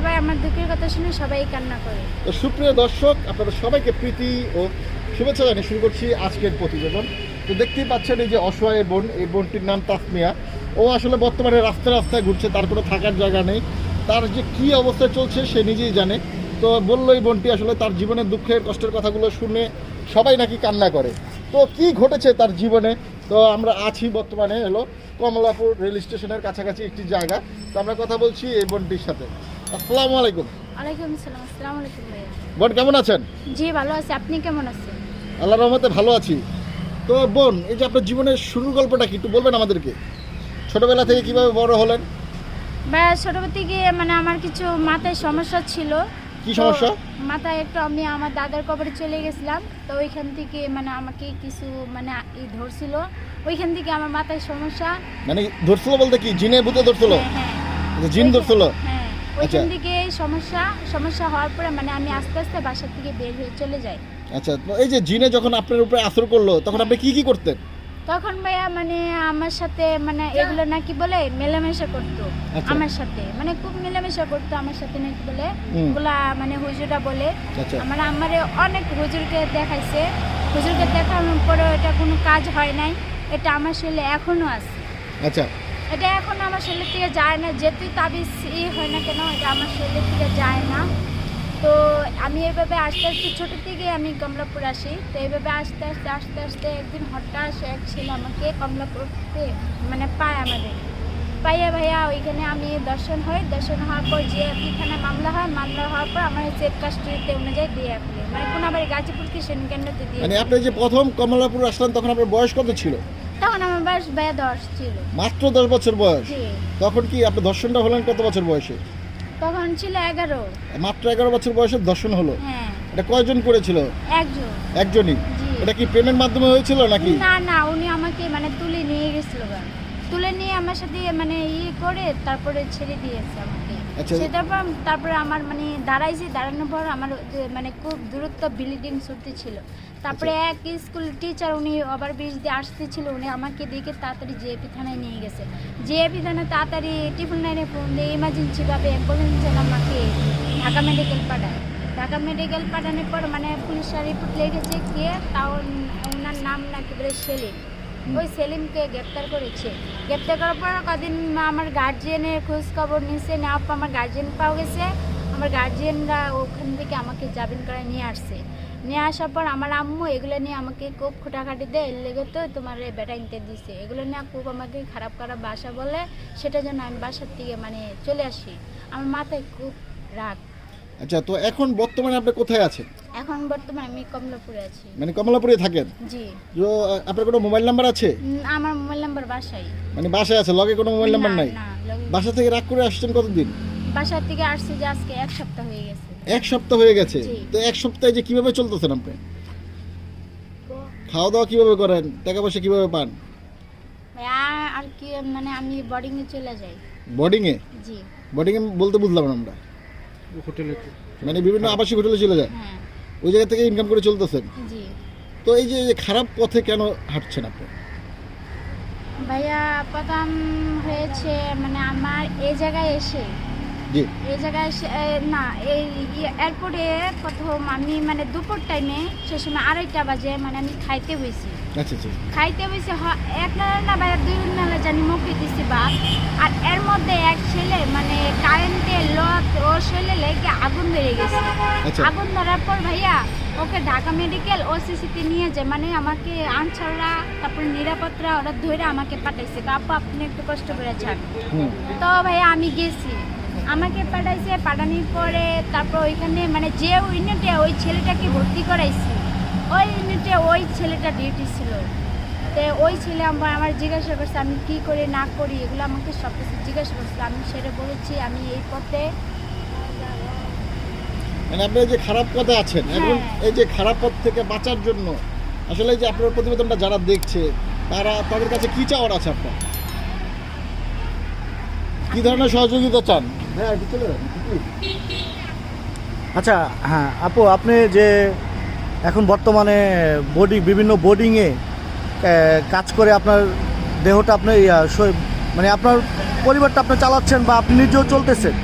সবাই আমার দুঃখের কথা শুনে সবাই কান্না করে। তো সুপ্রিয় দর্শক, আপনাদের সবাইকে প্রীতি ও শুভেচ্ছা জানিয়ে শুরু করছি আজকের প্রতিবেদন। তো দেখতেই পাচ্ছেন এই যে অসহায় বোন, এই বোনটির নাম তাসমিয়া। ও আসলে বর্তমানে রাস্তায় রাস্তায় ঘুরছে, তার কোনো থাকার জায়গা নেই। তার যে কি অবস্থা চলছে সে নিজেই জানে। তো বলল এই বোনটি আসলে তার জীবনের দুঃখের, কষ্টের কথাগুলো শুনে সবাই নাকি কান্না করে। তো কি ঘটেছে তার জীবনে? তো আমরা আছি বর্তমানে, হলো কমলাপুর রেল স্টেশনের কাছাকাছি একটি জায়গা। তো আমরা কথা বলছি এই বোনটির সাথে। আসসালামু আলাইকুম। ওয়ালাইকুম আসসালাম আসসালামু আলাইকুম ভাইয়া। বোন কেমন আছেন? জি ভালো আছি। আপনি কেমন আছেন? আল্লাহ রহমতে ভালো আছি। তো বোন এই যে আপনার জীবনের শুরুর গল্পটা কি একটু বলবেন আমাদেরকে? ছোটবেলা থেকে কীভাবে বড় হলেন? ভাইয়া ছোটবেলা থেকে মানে আমার কিছু মাথায় সমস্যা ছিল। কি সমস্যা? মাথায় একটু আমি আমার দাদার কবরে চলে গেছিলাম। তো ওইখান থেকে মানে আমাকে কিছু মানে ই ধরছিল। ওইখান থেকে আমার মাথায় সমস্যা। মানে ধরছিল বলতে কি? জিনে ভূতে ধরছিল? হ্যাঁ, হ্যাঁ। জিন ধরছিল? হ্যাঁ। ওইখান আচ্ছা। থেকে সমস্যা সমস্যা হওয়ার পরে মানে আমি আস্তে আস্তে বাসা থেকে বের হয়ে চলে যাই। আচ্ছা এই যে জিনে যখন আপনার উপরে আসর করল তখন আপনি কি কি করতেন? তখন ভাইয়া মানে আমার সাথে মানে এগুলো নাকি বলে মেলামেশা করতো আচ্ছা। আমার সাথে। মানে খুব মেলামেশা করতো আমার সাথে নাকি বলে। ওগুলা মানে হুজুরা বলে। আমার আমারে অনেক হুজুরকে দেখাইছে। হুজুরকে দেখানোর পরে এটা কোনো কাজ হয় নাই এটা আমার শরীরে এখনও আছে। আচ্ছা। এটা এখন আমার শরীর থেকে যায় না। যেহেতুই তাবিজ ই হয় না কেন এটা আমার শরীর থেকে যায় না। তো আমি এভাবে আস্তে আস্তে ছোটো থেকে আমি কমলাপুর আসি। তো এইভাবে আস্তে আস্তে আস্তে আস্তে একদিন হঠাৎ এক ছেলে আমাকে কমলাপুরতে মানে পায় আমাদের। পাইয়া ভাইয়া ওইখানে আমি দর্শন হই। দর্শন হওয়ার পর যে এখানে মামলা হয় মামলা হওয়ার পর আমার জেদ কাস্টডিতে অনুযায়ী দিয়ে আসলে মানে কোনাবাড়ি গাজীপুর কিষণ কেন্দ্রতে দিয়ে মানে আপনি যে প্রথম কমলাপুর আসলেন তখন আপনার বয়স কত ছিল? তখন আমার বয়স ভাইয়া দশ ছিল। মাত্র দশ বছর বয়স? জি। তখন কি আপনি দর্শনটা হলেন কত বছর বয়সে? তখন ছিল এগারো। মাত্র এগারো বছর বয়সে দর্শন হলো? হ্যাঁ। এটা কয়জন করেছিল? একজন। একজনই? জি। এটা কি প্রেমের মাধ্যমে হয়েছিল নাকি? না না উনি আমাকে মানে তুলে নিয়ে গেছিল তুলে নিয়ে আমার সাথে মানে ইয়ে করে তারপরে ছেড়ে দিয়েছে আমাকে। আচ্ছা। সেটার পর তারপরে আমার মানে দাঁড়াইছি দাঁড়ানোর পর আমার মানে খুব দূরত্ব বিল্ডিং ছুটতে ছিল। তারপরে এক স্কুল টিচার উনি ওভার ব্রিজ দিয়ে আসতেছিল উনি আমাকে দেখে তাড়াতাড়ি জেএপি থানায় নিয়ে গেছে। জেএপি থানায় তাড়াতাড়ি ট্রিপল নাইনে ফোন দিয়ে ইমার্জেন্সিভাবে অ্যাম্বুলেন্স যেন আমাকে ঢাকা মেডিকেল পাঠায়। ঢাকা মেডিকেল পাঠানোর পর মানে পুলিশের রিপোর্ট লেগেছে কে তাও ওনার নাম নাকি বলে সেলিম ওই সেলিমকে গ্রেপ্তার করেছে। গ্রেপ্তার করার পর কদিন আমার গার্জিয়ানের খোঁজ খবর নিছে নেওয়ার পর আমার গার্জিয়ান পাওয়া গেছে। আমার গার্জিয়ানরা ওখান থেকে আমাকে জামিন করে নিয়ে আসছে। নিয়ে আসার পর আমার আম্মু এগুলো নিয়ে আমাকে খুব খোটাখাটি দেয় লেগে তো তোমার এই বেটা ইনতে দিছে। এগুলো নিয়ে খুব আমাকে খারাপ খারাপ বাসা বলে সেটা জন্য আমি বাসার থেকে মানে চলে আসি। আমার মাথায় খুব রাগ। আচ্ছা তো এখন বর্তমানে আপনি কোথায় আছেন? এখন বর্তমানে আমি কমলাপুরে আছি। মানে কমলাপুরে থাকেন? জি। তো আপনার কোনো মোবাইল নাম্বার আছে? আমার মোবাইল নাম্বার বাসায়। মানে বাসায় আছে লগে কোনো মোবাইল নাম্বার নাই? না, বাসা থেকে রাগ করে আসছেন কতদিন? বাসার থেকে আসছি যে আজকে এক সপ্তাহ হয়ে গেছে। এক সপ্তাহ হয়ে গেছে? তো এক সপ্তাহে যে কীভাবে চলতেছেন আপনি? খাওয়া দাওয়া কীভাবে করেন? টাকা পয়সা কীভাবে পান? আর আর কি মানে আমি বোর্ডিং এ চলে যাই। বোর্ডিং এ জি। বোর্ডিং এ বলতে বুঝলাম না আমরা। হোটেলে। মানে বিভিন্ন আবাসিক হোটেলে চলে যায়? হ্যাঁ। ওই জায়গা থেকে ইনকাম করে চলতেছেন? জি। তো এই যে এই যে খারাপ পথে কেন হাঁটছেন আপনি? ভাইয়া প্রথম হয়েছে মানে আমার এই জায়গায় এসে জি। এই জায়গায় এসে এ, না এই এয়ারপোর্টে প্রথম আমি মানে দুপুর টাইমে সে সময় আড়াইটা বাজে মানে আমি খাইতে বসি আচ্ছা আচ্ছা। খাইতে বসে এক নালা না দুই নালা জানি মুখে দিছি বাপ। আর এর মধ্যে এক ছেলে মানে কারেন্টের লত ও ছেলে লেগে আগুন গেছে। আচ্ছা। আগুন ধরার পর ভাইয়া ওকে ঢাকা মেডিকেল নিয়ে যায় মানে আমাকে আনসাররা তারপরে নিরাপত্তা ওরা ধরে আমাকে পাঠাইছে। আপু আপনি একটু কষ্ট করে যান। তো ভাইয়া আমি গেছি। আমাকে পাঠাইছে পাঠানোর পরে তারপর ওইখানে মানে যে ইউনিটে ওই ছেলেটাকে ভর্তি করাইছি ওই ইউনিটে ওই ছেলেটা ডিউটি ছিল। তো ওই ছেলে আমার আমার জিজ্ঞাসা করছে আমি কি করি না করি? এগুলো আমাকে সব কিছু জিজ্ঞাসা করছে আমি সেটা বলেছি আমি এই পথে মানে আপনি যে খারাপ পথে আছেন এখন হ্যাঁ। এই যে খারাপ পথ থেকে বাঁচার জন্য আসলে যে আপনার প্রতিবেদনটা যারা দেখছে তারা তাদের কাছে কি চাওয়ার আছে আপনার? কি ধরনের সহযোগিতা চান? হ্যাঁ। আচ্ছা হ্যাঁ আপু আপনি যে এখন বর্তমানে বোর্ডিং বিভিন্ন বোর্ডিংয়ে কাজ করে আপনার দেহটা আপনি মানে আপনার পরিবারটা আপনি চালাচ্ছেন বা আপনি নিজেও চলতেছেন?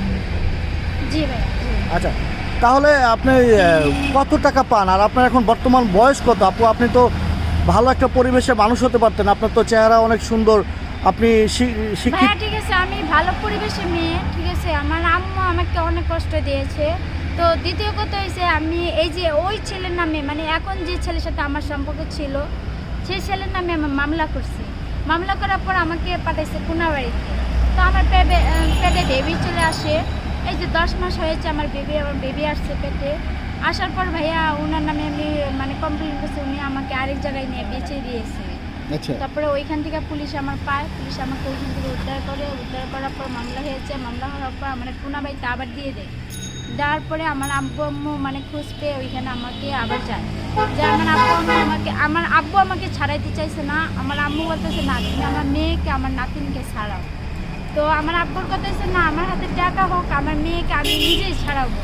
জি আচ্ছা তাহলে আপনি কত টাকা পান? আর আপনার এখন বর্তমান বয়স কত? আপু আপনি তো ভালো একটা পরিবেশে মানুষ হতে পারতেন আপনার তো চেহারা অনেক সুন্দর আপনি শিক্ষিত ঠিক আছে আমি ভালো পরিবেশে মেয়ে ঠিক আছে আমার আম্মু আমাকে অনেক কষ্ট দিয়েছে তো দ্বিতীয় কথা হয়েছে আমি এই যে ওই ছেলের নামে মানে এখন যে ছেলের সাথে আমার সম্পর্ক ছিল সেই ছেলের নামে আমি মামলা করছি। মামলা করার পর আমাকে পাঠাইছে কুনাবাড়িতে তো আমার পেটে পেটে বেবি চলে আসে। এই যে দশ মাস হয়েছে আমার বেবি আমার বেবি আসছে পেটে। আসার পর ভাইয়া ওনার নামে আমি মানে কমপ্লেন করছি উনি আমাকে আরেক জায়গায় নিয়ে বেঁচে দিয়েছে। আচ্ছা। তারপরে ওইখান থেকে পুলিশ আমার পায় পুলিশ আমাকে ওইখান থেকে উদ্ধার করে। উদ্ধার করার পর মামলা হয়েছে। মামলা হওয়ার পর আমার টুনাবাইতে আবার দিয়ে দেয়। দেওয়ার পরে আমার আব্বু আম্মু মানে খুঁজ পেয়ে ওইখানে আমাকে আবার যায়। যে আমার আব্বু আম্মু আমাকে, আমার আব্বু আমাকে ছাড়াইতে চাইছে না, আমার আম্মু বলতেছে, না, তুমি আমার মেয়েকে, আমার নাতিনকে ছাড়াও। তো আমার আব্বুর কথা হচ্ছে না, আমার হাতে টাকা হোক, আমার মেয়েকে আমি নিজেই ছাড়াবো।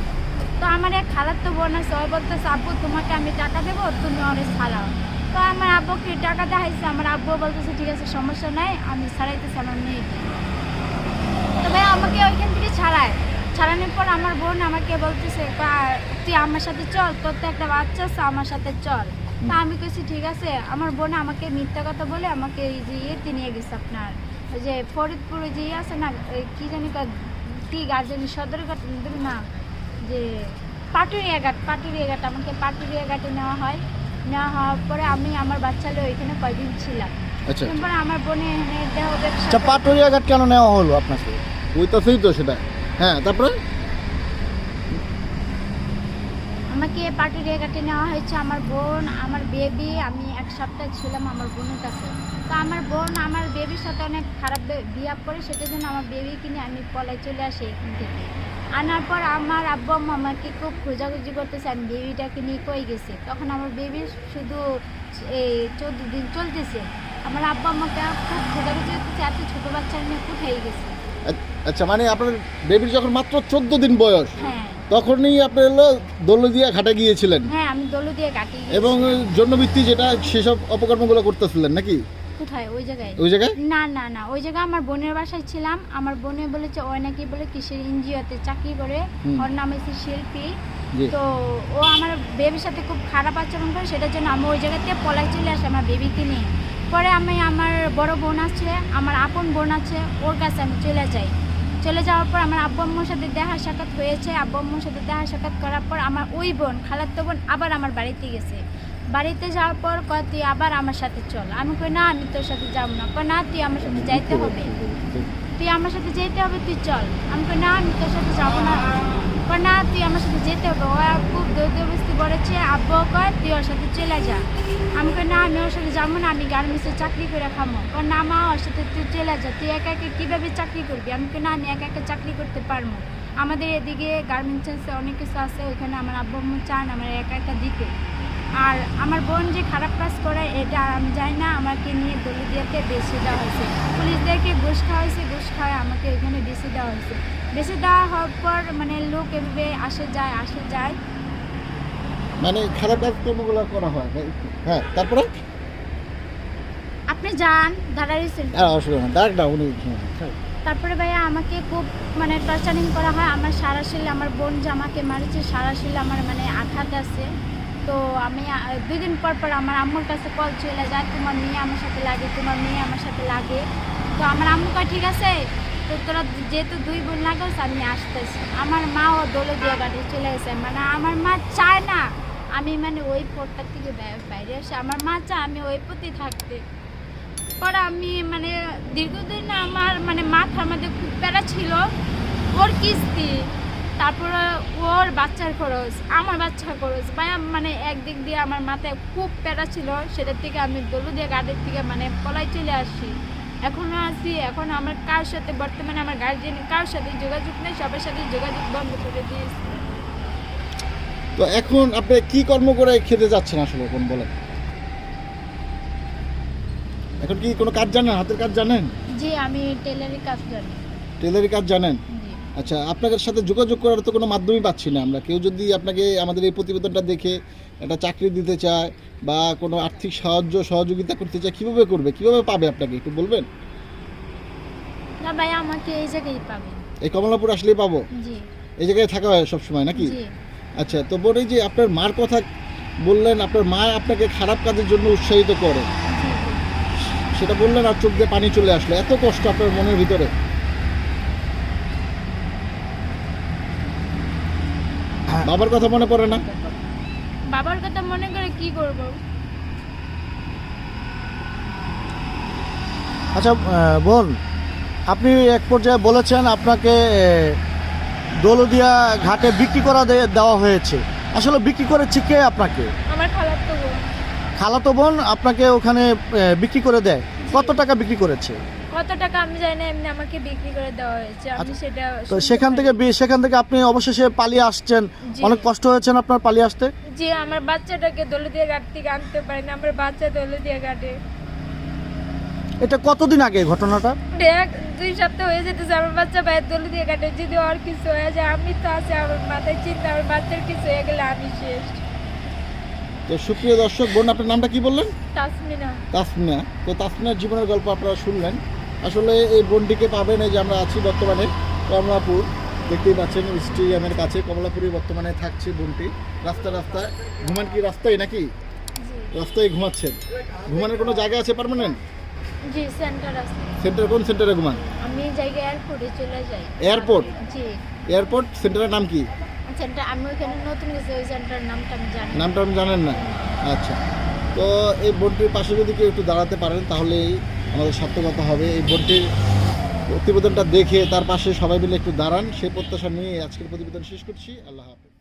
তো আমার এক খালার তো বোন আছে ওই বলতেছে, আব্বু, তোমাকে আমি টাকা দেবো, তুমি ওরে ছাড়াও। তো আমার আব্বুকে টাকা দেখাইছে, আমার আব্বু বলতেছে, ঠিক আছে, সমস্যা নাই, আমি ছাড়াইতেছি আমার মেয়েকে। তো ভাই আমাকে ওইখান থেকে ছাড়ায়। আমার বোন আমাকে বলতেছে "কা- তুই আমার সাথে চল তোর তো একটা বাচ্চা আছে আমার সাথে চল। তা আমি কইছি ঠিক আছে। আমার বোন আমাকে মিথ্যা কথা বলে আমাকে এই যে ইয়েতে নিয়ে গেছে আপনার ওই যে ফরিদপুরে যে ইয়ে আছে না কি জানি কা- কি গার্জেন সদরঘাট না যে পাটুরিয়া ঘাট পাটুরিয়া ঘাট আমাকে পাটুরিয়া ঘাটে নেওয়া হয়। নেওয়া হওয়ার পরে আমি আমার বাচ্চা হলে ওইখানে কয়দিন ছিলাম। আচ্ছা তারপরে আমার বোনে এখানে দেহ ব্যবসা আচ্ছা পাটুরিয়া ঘাট কেন নেওয়া হলো আপনাকে ওই তো সেই তো সেটা। হ্যাঁ তারপরে? আমাকে পাটুরিয়া ঘাটে নেওয়া হয়েছে আমার বোন আমার বেবি আমি এক সপ্তাহ ছিলাম আমার বোনের কাছে। তো আমার বোন আমার বেবির সাথে অনেক খারাপ বিয়া করে সেটার জন্য আমার বেবি কিনে আমি পলায় চলে আসি এখান থেকে। আনার পর আমার আব্বু আম্মু আমাকে খুব খোঁজাখুঁজি করতেছে আমি বেবিটাকে নিয়ে কই গেছে? তখন আমার বেবি শুধু এই চোদ্দ দিন চলতেছে। আমার আব্বা আমাকে খুব খোঁজাখুঁজি করতেছে এত ছোটো বাচ্চা নিয়ে কোথায় গেছে? আচ্ছা মানে আপনার বেবির যখন মাত্র চোদ্দ দিন বয়স হ্যাঁ। তখনই আপনি হলো দৌলদিয়া ঘাটে গিয়েছিলেন। হ্যাঁ আমি দলু দিয়ে কাটি এবং জন্মভিত্তি যেটা সেসব অপকর্মগুলো করতেছিলেন নাকি? কোথায়? ওই জায়গায়? ওই জায়গায়? না না না ওই জায়গায় আমার বোনের বাসায় ছিলাম। আমার বোনে বলেছে নাকি বলে কিসের এনজিওতে চাকরি করে। হুম। ওর নাম হচ্ছে শিল্পী। জি। তো ও আমার বেবির সাথে খুব খারাপ আচরণ করে সেটার জন্য আমি ওই জায়গাতে পলাই চলে আসি আমার বেবিকে নিয়ে। পরে আমি আমার বড় বোন আছে আমার আপন বোন আছে ওর কাছে আমি চলে যাই। চলে যাওয়ার পর আমার আব্বু আম্মুর সাথে দেখা সাক্ষাৎ হয়েছে। আব্বু আম্মুর সাথে দেখা সাক্ষাৎ করার পর আমার ওই বোন খালাত্তো বোন আবার আমার বাড়িতে গেছে। বাড়িতে যাওয়ার পর কয়, তুই আবার আমার সাথে চল। আমি কই, না, আমি তোর সাথে যাব না। কয়, না, তুই আমার সাথে যাইতে হবে। তুই আমার সাথে যেতে হবে, তুই চল। আমি কই, না, আমি তোর সাথে যাব না। কয় না তুই আমার সাথে যেতে হবে। ও খুব দৌদ্যবস্তি করেছে, আব্বু কয়, তুই ওর সাথে চলে যা। আমি কই, না, আমি ওর সাথে যাব না, আমি গার্মেন্টসে চাকরি করে খামো। কয় না, মা, ওর সাথে তুই চলে যা, তুই একা একা কীভাবে চাকরি করবি? আমি কই, না, আমি একা একা চাকরি করতে পারব। আমাদের এদিকে গার্মেন্টসে অনেক কিছু আছে, ওইখানে আমার আব্বু আম্মু চান, আমার একা একা দিতে। আর আমার বোন যে খারাপ কাজ করে এটা আমি জানি না আমাকে নিয়ে দলিদিয়াতে বেশি দেওয়া হয়েছে। পুলিশদেরকে ঘুষ খাওয়া হয়েছে ঘুষ খাওয়ায় আমাকে ওইখানে বেশি দেওয়া হয়েছে। বেশি দেওয়া হওয়ার পর মানে লোক এভাবে আসে যায় আসে যায়। মানে খারাপ কাজকর্মগুলো করা হয় হ্যাঁ তারপরে? আপনি যান দাঁড়াইছেন হ্যাঁ অসুবিধা ডাক না উনি হ্যাঁ। তারপরে ভাইয়া আমাকে খুব মানে টর্চারিং করা হয়। আমার সারা শরীরে আমার বোন যে আমাকে মারিছে সারা শরীরে আমার মানে আঘাত আছে। তো আমি, দুই দিন পর পর আমার আম্মুর কাছে কল চলে যায়, তোমার মেয়ে আমার সাথে লাগে, তোমার মেয়ে আমার সাথে লাগে। তো আমার আম্মু কয়, ঠিক আছে, তো তোরা যেহেতু দুই বোন লাগাস, আমি আসতেছি। আমার মাও দোলে দিয়ে গাড়ি চলে গেছে। মানে আমার মা চায় না আমি মানে ওই পথটার থেকে বাইরে আসে আমার মা চায় আমি ওই পথে থাকতে। পরে আমি মানে দীর্ঘদিন আমার মানে মাথার মধ্যে খুব প্যারা ছিল। ওর কিস্তি। তারপরে ওর বাচ্চার খরচ আমার বাচ্চার খরচ। ভাই মানে একদিক দিয়ে আমার মাথায় খুব প্যারা ছিল সেটার থেকে আমি দলু দিয়ে গাড়ির থেকে মানে পলাই চলে আসি। এখনও আছি এখন আমার কার সাথে বর্তমানে আমার গার্জিয়ান কার সাথে যোগাযোগ নেই সবার সাথে যোগাযোগ বন্ধ করে দিয়েছি। তো এখন আপনি কি কর্ম করে খেতে যাচ্ছেন আসলে কোন বলেন? এখন কি কোনো কাজ জানেন? হাতের কাজ জানেন? জি আমি টেলারি কাজ জানি। টেলারি কাজ জানেন? আচ্ছা আপনাদের সাথে যোগাযোগ করার তো কোনো মাধ্যমই পাচ্ছি না আমরা। কেউ যদি আপনাকে আমাদের এই প্রতিবেদনটা দেখে একটা চাকরি দিতে চায় বা কোনো আর্থিক সাহায্য সহযোগিতা করতে চায় কীভাবে করবে? কীভাবে পাবে আপনাকে? একটু বলবেন? না ভাই আমাকে এই জায়গায় পাবেন এই কমলাপুর আসলেই পাবো? জি। এই জায়গায় থাকা হয় সবসময় নাকি? জি। আচ্ছা তো এই যে আপনার মার কথা বললেন আপনার মা আপনাকে খারাপ কাজের জন্য উৎসাহিত করে। সেটা বললেন আর চোখ দিয়ে পানি চলে আসলো। এত কষ্ট আপনার মনের ভিতরে? বাবার কথা মনে পড়ে না? বাবার কথা মনে করে কি করব? আচ্ছা বোন আপনি এক পর্যায়ে বলেছেন আপনাকে দৌলদিয়া ঘাটে বিক্রি করা দেওয়া হয়েছে। আসলে বিক্রি করেছে কে আপনাকে? আমার খালার তো বোন। খালাতো বোন আপনাকে ওখানে বিক্রি করে দেয়। কত টাকা বিক্রি করেছে? কত টাকা আমি জানি না এমনি আমাকে বিক্রি করে দেওয়া হয়েছে আমি আচ্ছা, সেটা তো সেখান থেকে বি- সেখান থেকে আপনি অবশেষে পালিয়ে আসছেন। জি। অনেক কষ্ট হয়েছেন আপনার পালিয়ে আসতে? যে আমার বাচ্চাটাকে দৌলদিয়া ঘাট থেকে আনতে পারি না আমার বাচ্চা দৌলদিয়া ঘাটে। এটা কতদিন আগে এই ঘটনাটা? এক দুই সপ্তাহ হয়ে যেতেছে আমার বাচ্চা বাইরে দৌলদিয়া ঘাটে যদি আর কিছু হয়ে যায় আমি তো আছে আমার মাথায় চিন্তা আমার বাচ্চার কিছু হয়ে গেলে আমি শেষ। তো সুপ্রিয় দর্শক বোন আপনার নামটা কি বললেন? তাসমিনা। তাসমিয়া তো তাসমিয়ার জীবনের গল্প আপনারা শুনলেন। আসলে এই বোনটিকে পাবেন এই যে আমরা আছি বর্তমানে কমলাপুর। দেখতেই পাচ্ছেন স্টেডিয়ামের কাছে কমলাপুরে বর্তমানে থাকছে বোনটি রাস্তা রাস্তা ঘুমান কি রাস্তায় নাকি? রাস্তায় ঘুমাচ্ছেন। ঘুমানোর কোনো জায়গা আছে পারমানেন্ট জি সেন্টার আছে। সেন্টার কোন সেন্টারে ঘুমান? আমি এয়ারপোর্টে চলে যাই। এয়ারপোর্ট জি। এয়ারপোর্ট সেন্টারের নাম কি? সেন্টার আমি ওখানে নতুন গেছি ওই সেন্টারের নামটা আমি জানি নামটা আপনি জানেন না। আচ্ছা। তো এই বোনটির পাশে যদি কেউ একটু দাঁড়াতে পারেন তাহলেই আমাদের সার্থকতা হবে। এই ভোটটির প্রতিবেদনটা দেখে তার পাশে সবাই মিলে একটু দাঁড়ান। সেই প্রত্যাশা নিয়ে আজকের প্রতিবেদন শেষ করছি। আল্লাহ হাফেজ।